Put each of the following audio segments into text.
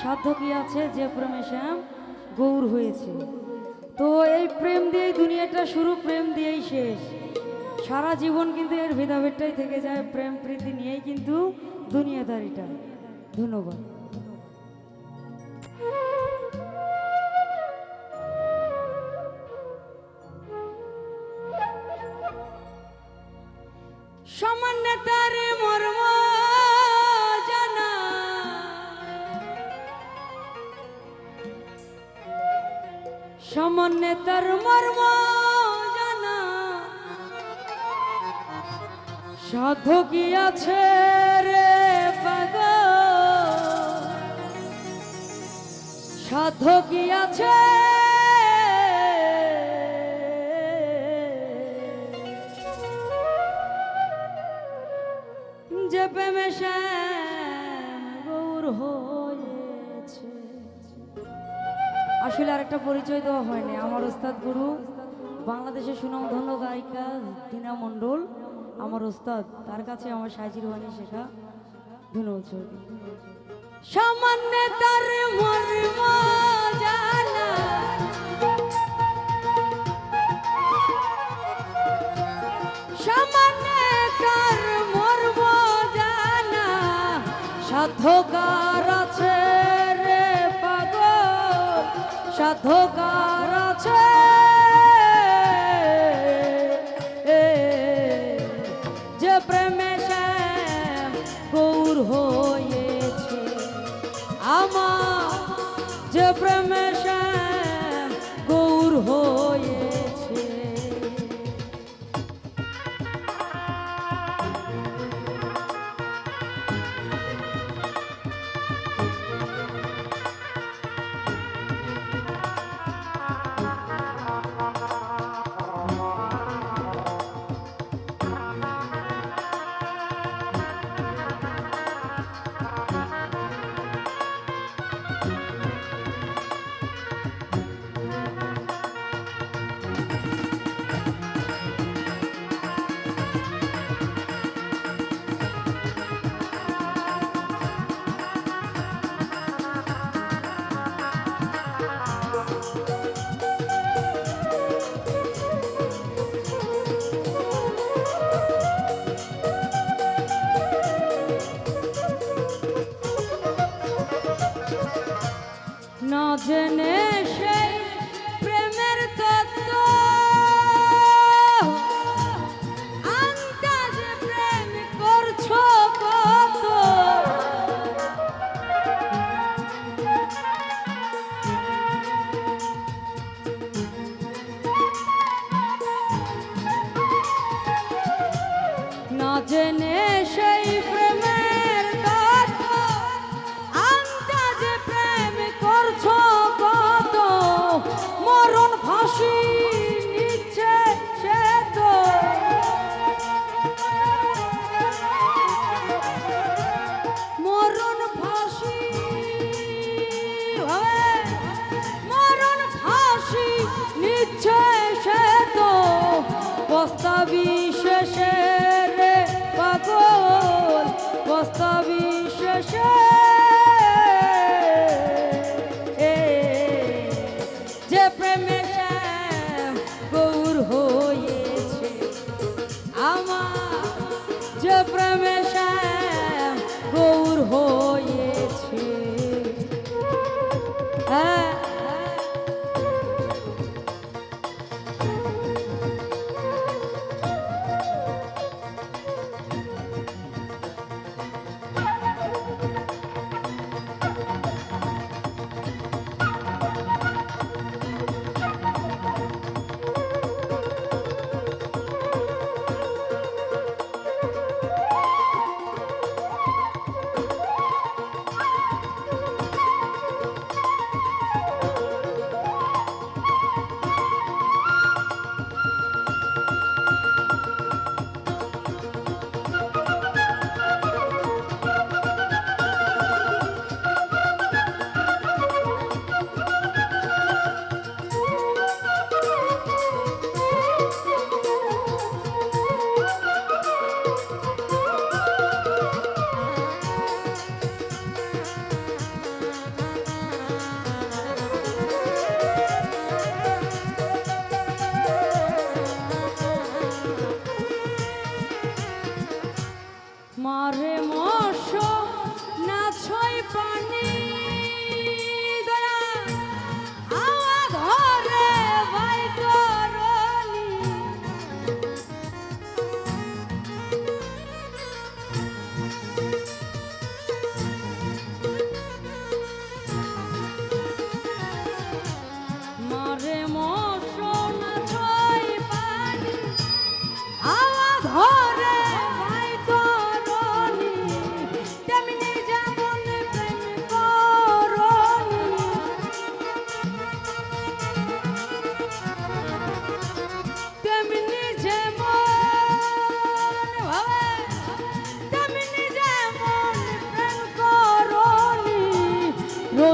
সাধ্য কি আছে? যে প্রেমে শ্যাম গৌর হয়েছে। তো এই প্রেম দিয়েই দুনিয়াটা শুরু, প্রেম দিয়েই শেষ। সারা জীবন কিন্তু এর ভেদাভেদটাই থেকে যায়, প্রেম প্রীতি নিয়েই কিন্তু দুনিয়াদারিটা। ধন্যবাদ। সামান্য তার সামান্য তার মর্ম জানা। সাধু কি আছে রে পাগ। সাধু কি আছে পরিচয় দেওয়া হয়নি। আমার ওস্তাদ গুরু, বাংলাদেশের সুনামধন্য গায়িকা দিনা মণ্ডল। আমার ওস্তাদ, তার কাছে আমার সাজির বাণী শেখা ধন্যবাদ সামান্য তার মর্ম সামান্য তার মর্ম জানা সাধকার সাধকার জেনে সেই প্রেমের তত্ত্ব। আন্দাজ প্রেম করছ কত? না জেনে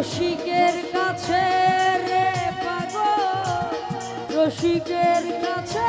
রসিকের কাছে রে পাগল রসিকের কাছে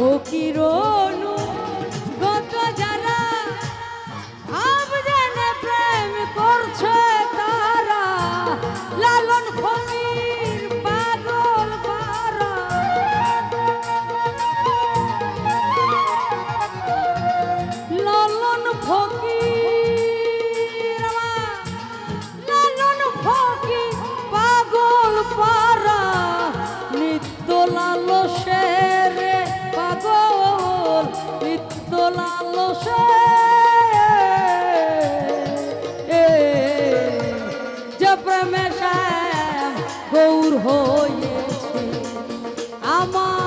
起きろ Mama.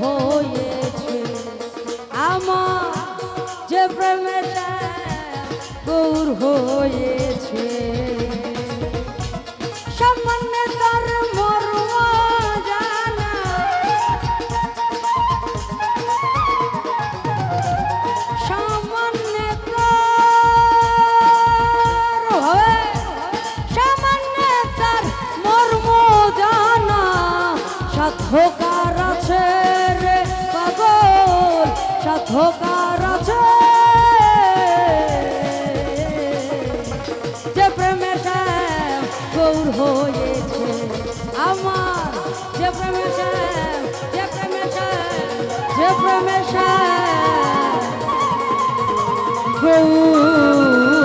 হয়েছে। আমার যে প্রেমে সে গৌর হয়েছে। সামান্য তার মর্ম সাধকার আছে। যে শ্যাম গৌর হয়েছে আমার যে শ্যাম যে শ্যাম যে শ্যাম গৌর